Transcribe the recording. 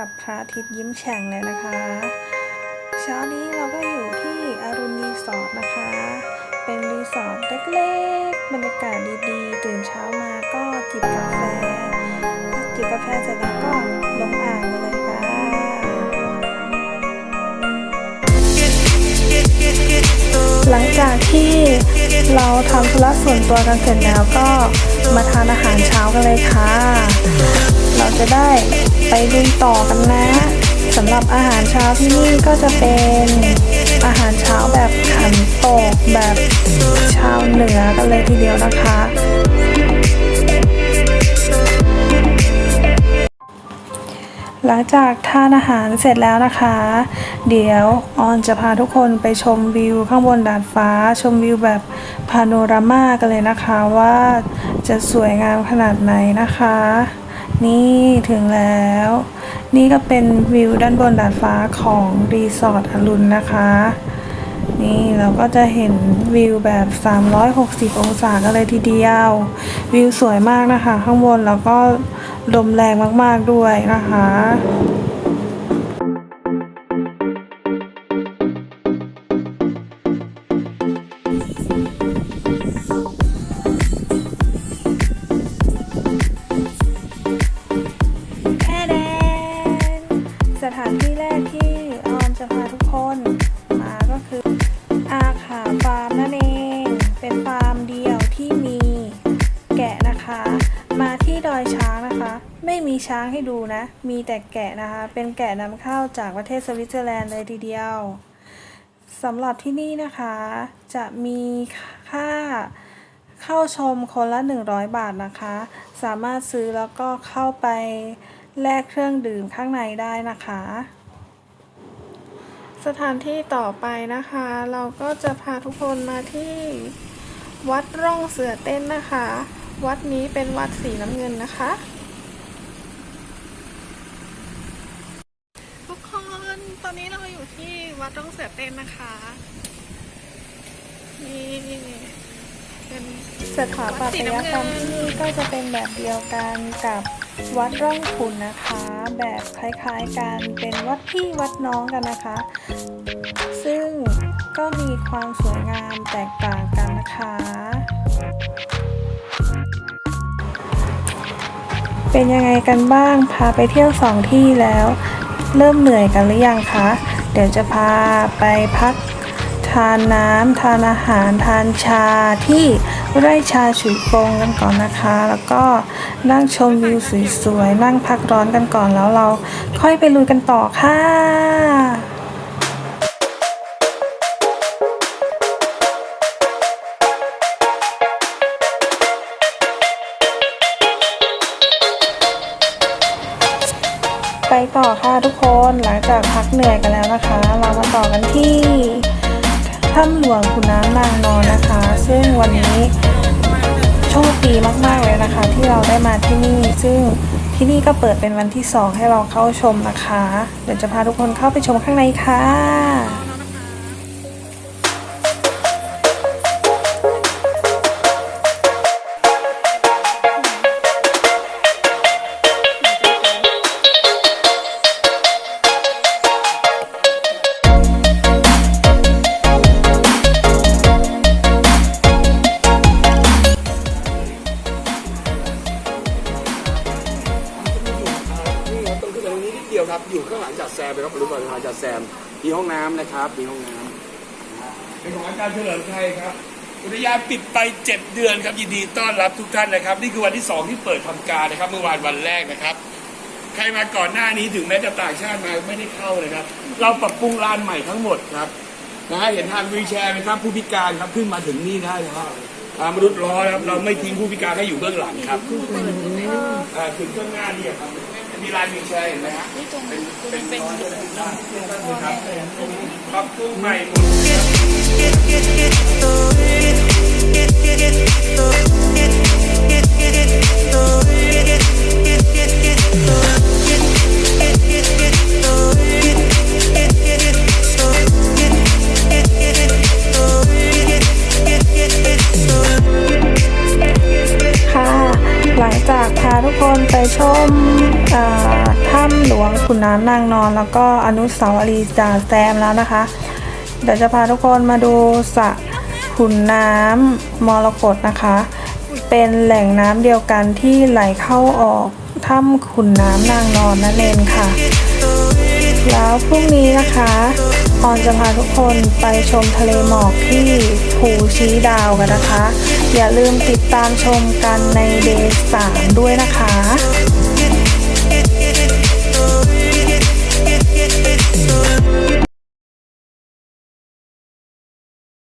พร้อมกับพระอาทิตย์ยิ้มแฉ่งเลยนะคะ เช้านี้เราก็อยู่ที่อรุณรีสอร์ทนะคะ เป็นรีสอร์ทเล็กๆบรรยากาศดีๆ ตื่นเช้ามาก็จิบกาแฟ จิบกาแฟเสร็จแล้วก็ลงอ่างกันเลยค่ะ หลังจากที่เราทำธุระส่วนตัวกันเสร็จแล้วก็มาทานอาหารเช้ากันเลยค่ะ เราจะได้ไปลุยต่อกันนะสำหรับอาหารเช้าที่นี่ก็จะเป็นอาหารเช้าแบบขันโตกแบบชาวเหนือกันเลยทีเดียวนะคะ หลังจากทานอาหารเสร็จแล้วนะคะ เดี๋ยวออนจะพาทุกคนไปชมวิวข้างบนดาดฟ้า ชมวิวแบบพาโนรามากันเลยนะคะว่าจะสวยงามขนาดไหนนะคะ นี่ถึงแล้ว นี่ก็เป็นวิวด้านบนดาดฟ้าของรีสอร์ทอรุณนะคะ นี่เราก็จะเห็นวิวแบบ 360 องศากันเลยทีเดียว วิวสวยมากนะคะ ข้างบนแล้วก็ลมแรงมากๆด้วยนะคะ ช้างให้ดูนะ มีแต่แกะนะคะ เป็นแกะนำเข้าจากประเทศสวิตเซอร์แลนด์เลยทีเดียวสำหรับที่นี่นะคะ จะมีค่าเข้าชมคนละ 100 บาทนะคะ สามารถซื้อแล้วก็เข้าไปแลกเครื่องดื่มข้างในได้นะคะ สถานที่ต่อไปนะคะ เราก็จะพาทุกคนมาที่วัดร่องเสือเต้นนะคะ วัดนี้เป็นวัดสีน้ำเงินนะคะ ทุกคนตอนนี้เราอยู่ ที่วัดร่องเสือเต้นนะคะนี่เป็นสถาปัตยกรรมที่นี่ก็จะเป็นแบบเดียวกันกับวัดร่องขุนนะคะ แบบคล้ายๆกันเป็นวัดพี่วัดน้องกันนะคะ ซึ่งก็มีความสวยงามแตกต่างกันนะคะ เป็นยังไงกันบ้างพาไปเที่ยวสองที่แล้ว เริ่มเหนื่อยกันหรือยังคะ เดี๋ยวจะพาไปพักทานน้ำทานอาหารทานชาที่ไร่ชาฉุยฟงกันก่อนนะคะ แล้วก็นั่งชมวิวสวยๆนั่งพักร้อนกันก่อนแล้วเราค่อยไปลุยกันต่อค่ะ ไปต่อค่ะทุกคนหลังจากพักเหนื่อยกันแล้วนะคะ เรามาต่อกันที่ถ้ำหลวงขุนน้ำนางนอนนะคะ ซึ่งวันนี้โชคดีมากๆเลยนะคะ ที่เราได้มาที่นี่ ซึ่งที่นี่ก็เปิดเป็นวันที่ 2 ให้เราเข้าชมนะคะ เดี๋ยวจะพาทุกคนเข้าไปชมข้างในค่ะ ซมไปครับบริษัทหลังจากแซมมีห้องน้ำนะครับมีห้องน้ำเป็นของอาจารย์เฉลิมชัยครับอุทยานปิดไป 7 เดือนครับยินดีต้อนรับทุกท่านนะครับ นี่คือวันที่ 2 ที่เปิดทำการนะครับ เมื่อวานวันแรกนะครับ ใครมาก่อนหน้านี้ถึงแม้จะต่างชาติมาไม่ได้เข้าเลยครับ เราปรับปรุงลานใหม่ทั้งหมดครับนะฮะเห็นทางวีลแชร์ไหมครับผู้พิการครับขึ้นมาถึงนี่ได้นะครับทางมนุษย์ล้อนะครับเราไม่ทิ้งผู้พิการให้อยู่เบื้องหลังครับอ่าถึงข้างหน้านี่ครับ มีลายวีลแชร์เห็นไหมฮะเป็นเป็นเป็นครับปรับปรุงใหม่ ค่ะหลังจากพาทุกคนไปชมถ้ำหลวงขุนน้ำนางนอน แล้วก็อนุสาวรีย์จ่าแซมแล้วนะคะ เดี๋ยวจะพาทุกคนมาดูสระขุนน้ำมรกตนะคะ เป็นแหล่งน้ำเดียวกันที่ไหลเข้าออกถ้ำขุนน้ำนางนอนนั่นเองค่ะ แล้วพรุ่งนี้นะคะ พรจะพาทุกคนไปชมทะเลหมอกที่ภูชี้ดาวกันนะคะ อย่าลืมติดตามชมกันในเดย์สามด้วยนะคะ